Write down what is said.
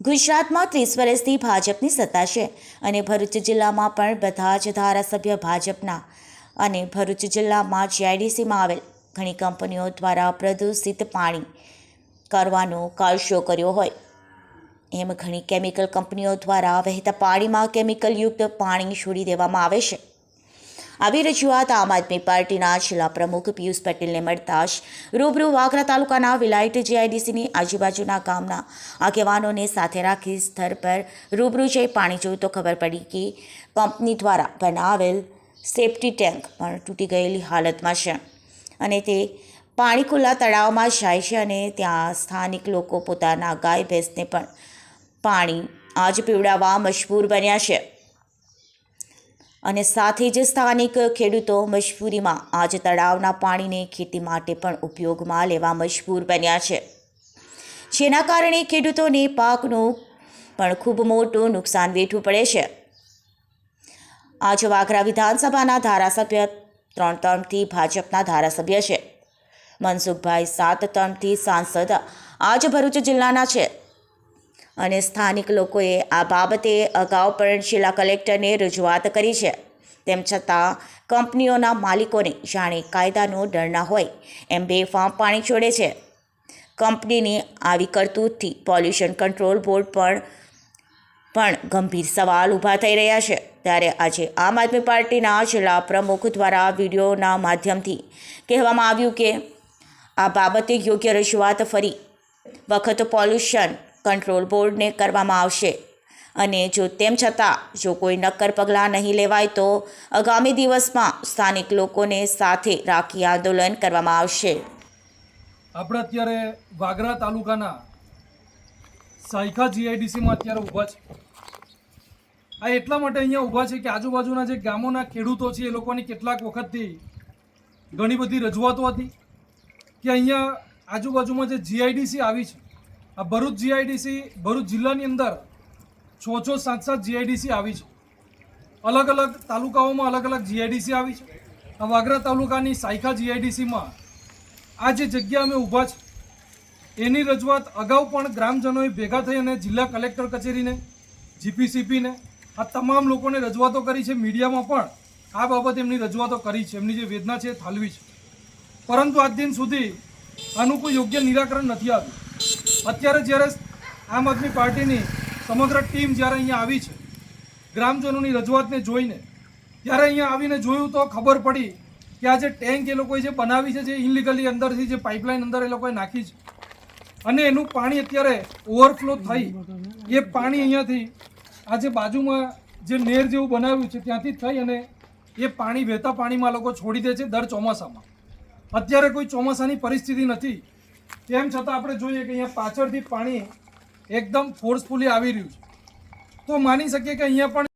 ગુજરાતમાં ત્રીસ વર્ષથી ભાજપની સત્તા છે અને ભરૂચ જિલ્લામાં પણ બધા જ ધારાસભ્ય ભાજપના અને ભરૂચ જિલ્લામાં જીઆઈડીસીમાં આવેલ ઘણી કંપનીઓ દ્વારા પ્રદૂષિત પાણી કરવાનો કારશો કર્યો હોય. એમ ઘણી કેમિકલ કંપનીઓ દ્વારા વહેતા પાણીમાં કેમિકલયુક્ત પાણી છોડી દેવામાં આવે છે. આવી રજૂઆત આમ આદમી પાર્ટીના જિલ્લા પ્રમુખ પિયુષ પટેલને મળતા જ રૂબરૂ વાગરા તાલુકાના વિલાયત જીઆઈડીસીની આજુબાજુના ગામના આગેવાનોને સાથે રાખી સ્થળ પર રૂબરૂ જઈ પાણી જોયું તો ખબર પડી કે કંપની દ્વારા બનાવેલ સેફ્ટી ટેન્ક પણ તૂટી ગયેલી હાલતમાં છે અને તે પાણી ખુલ્લા તળાવમાં જાય છે અને ત્યાં સ્થાનિક લોકો પોતાના ગાય ભેંસને પણ પાણી આજ પીવડાવવા મજબૂર બન્યા છે. અને સાથે જ સ્થાનિક ખેડૂતો મજબૂરીમાં આજ તળાવના પાણીને ખેતી માટે પણ ઉપયોગમાં લેવા મજબૂર બન્યા છે. જેના કારણે ખેડૂતોને પાકનું પણ ખૂબ મોટું નુકસાન વેઠવું પડે છે. આજ વાઘરા વિધાનસભાના ધારાસભ્ય ત્રણ ટર્મથી ભાજપના ધારાસભ્ય છે. મનસુખભાઈ સાત ટર્મથી સાંસદ આજ ભરૂચ જિલ્લાના છે. અને સ્થાનિક લોકોએ આ બાબતે અગાઉ પણ જિલ્લા કલેક્ટરને રજૂઆત કરી છે. તેમ છતાં, કંપનીઓના માલિકોને જાણે કાયદાનો ડર ના હોય, એમ બેફામ પાણી છોડે છે. કંપનીની આવી કરતૂતથી પોલ્યુશન કંટ્રોલ બોર્ડ પણ પણ ગંભીર સવાલ ઊભા થઈ રહ્યા છે. ત્યારે આજે આમ આદમી પાર્ટીના જિલ્લા પ્રમુખ દ્વારા વિડીયોના માધ્યમથી કહેવામાં આવ્યું કે, આ બાબતે યોગ્ય રજૂઆત ફરી વખત પોલ્યુશન કંટ્રોલ બોર્ડને કરવામાં આવશે. અને જો તેમ છતાં, જો કોઈ નક્કર પગલાં નહીં લેવાય તો આગામી દિવસમાં સ્થાનિક લોકોને સાથે રાખી આંદોલન કરવામાં આવશે. આપણે અત્યારે વાગરા તાલુકાના સાયખા જીઆઈડીસીમાં અત્યારે ઊભા છે. આ એટલા માટે અહીંયા ઊભા છે કે આજુબાજુના જે ગામોના ખેડૂતો છે, એ લોકોની કેટલાક વખતથી ઘણી બધી રજૂઆતો હતી કે અહીંયા આજુબાજુમાં જે જીઆઈડીસી આવી છે આ ભરૂચ જીઆઈડીસી ભરૂચ જિલ્લાની અંદર છ છ સાત સાત જીઆઈડીસી આવી છે. અલગ અલગ તાલુકાઓમાં અલગ અલગ જીઆઈડીસી આવી છે. આ વાગરા તાલુકાની સાયખા જીઆઈડીસીમાં આ જે જગ્યા અમે ઊભા છે, એની રજૂઆત અગાઉ પણ ગ્રામજનોએ ભેગા થઈ અને જિલ્લા કલેક્ટર કચેરીને જીપીસીપીને આ તમામ લોકોને રજૂઆતો કરી છે. મીડિયામાં પણ આ બાબતે એમની રજૂઆતો કરી છે. એમની જે વેદના છે એ ઠાલવી છે. પરંતુ આજ દિન સુધી આનું કોઈ યોગ્ય નિરાકરણ નથી આવ્યું. અત્યારે જ્યારે આમ આદમી પાર્ટીની સમગ્ર ટીમ જ્યારે અહીંયા આવી છે, ગ્રામજનોની રજૂઆતને જોઈને ત્યારે અહીંયા આવીને જોયું તો ખબર પડી કે આ જે ટેન્ક એ લોકોએ જે બનાવી છે, જે ઇનલીગલી અંદરથી જે પાઇપલાઇન અંદર એ લોકોએ નાખી છે, અને એનું પાણી અત્યારે ઓવરફ્લો થઈ. એ પાણી અહીંયાથી આ જે બાજુમાં જે નેર જેવું બનાવ્યું છે, ત્યાંથી થઈ અને એ પાણી વહેતા પાણીમાં લોકો છોડી દે છે દર ચોમાસામાં. અત્યારે કોઈ ચોમાસાની પરિસ્થિતિ નથી. તેમ છતાં આપણે જોઈએ કે અહીંયા પાછળથી પાણી એકદમ ફોર્સફુલી આવી રહ્યું છે. તો માની શકીએ કે અહીંયા પણ